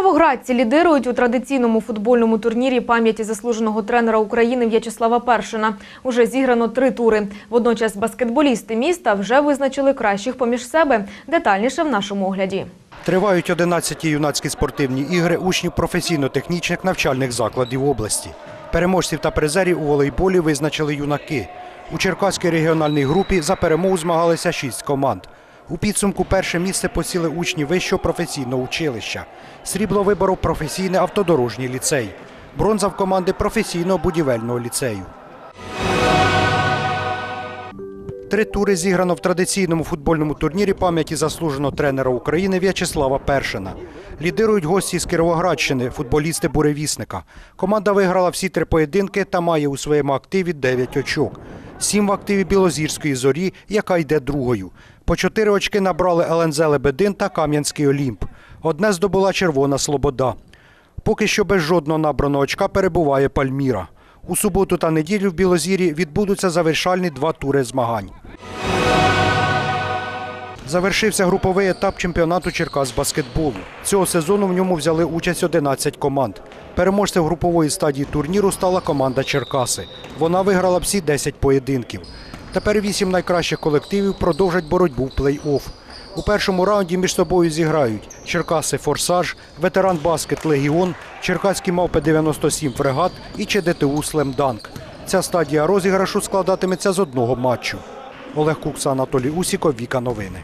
Кіровоградці лідирують у традиційному футбольному турнірі пам'яті заслуженого тренера України В'ячеслава Першина. Уже зіграно три тури. Водночас баскетболісти міста вже визначили кращих поміж себе. Детальніше в нашому огляді. Тривають 11 юнацькі спортивні ігри учнів професійно-технічних навчальних закладів області. Переможців та призерів у волейболі визначили юнаки. У Черкаській регіональній групі за перемогу змагалися шість команд. У підсумку перше місце посіли учні вищого професійного училища. Срібло виборов професійний автодорожній ліцей. Бронза в команди професійного будівельного ліцею. Три тури зіграно в традиційному футбольному турнірі пам'яті заслуженого тренера України В'ячеслава Першина. Лідирують гості з Кіровоградщини, футболісти буревісника. Команда виграла всі три поєдинки та має у своєму активі 9 очок. Сім в активі Білозірської зорі, яка йде другою. По чотири очки набрали ЛНЗ Лебедин та Кам'янський Олімп. Одне здобула Червона Слобода. Поки що без жодного набраного очка перебуває Пальміра. У суботу та неділю в Білозірі відбудуться завершальні два тури змагань. Завершився груповий етап чемпіонату Черкас баскетболу. Цього сезону в ньому взяли участь 11 команд. Переможцем групової стадії турніру стала команда Черкаси. Вона виграла всі 10 поєдинків. Тепер вісім найкращих колективів продовжать боротьбу в плей-офф. У першому раунді між собою зіграють Черкаси Форсаж, ветеран баскет Легіон, Черкаські мавпи 97 фрегат і ЧДТУ Слемданк. Ця стадія розіграшу складатиметься з одного матчу. Олег Кукса, Анатолій Усіков, Віка Новини.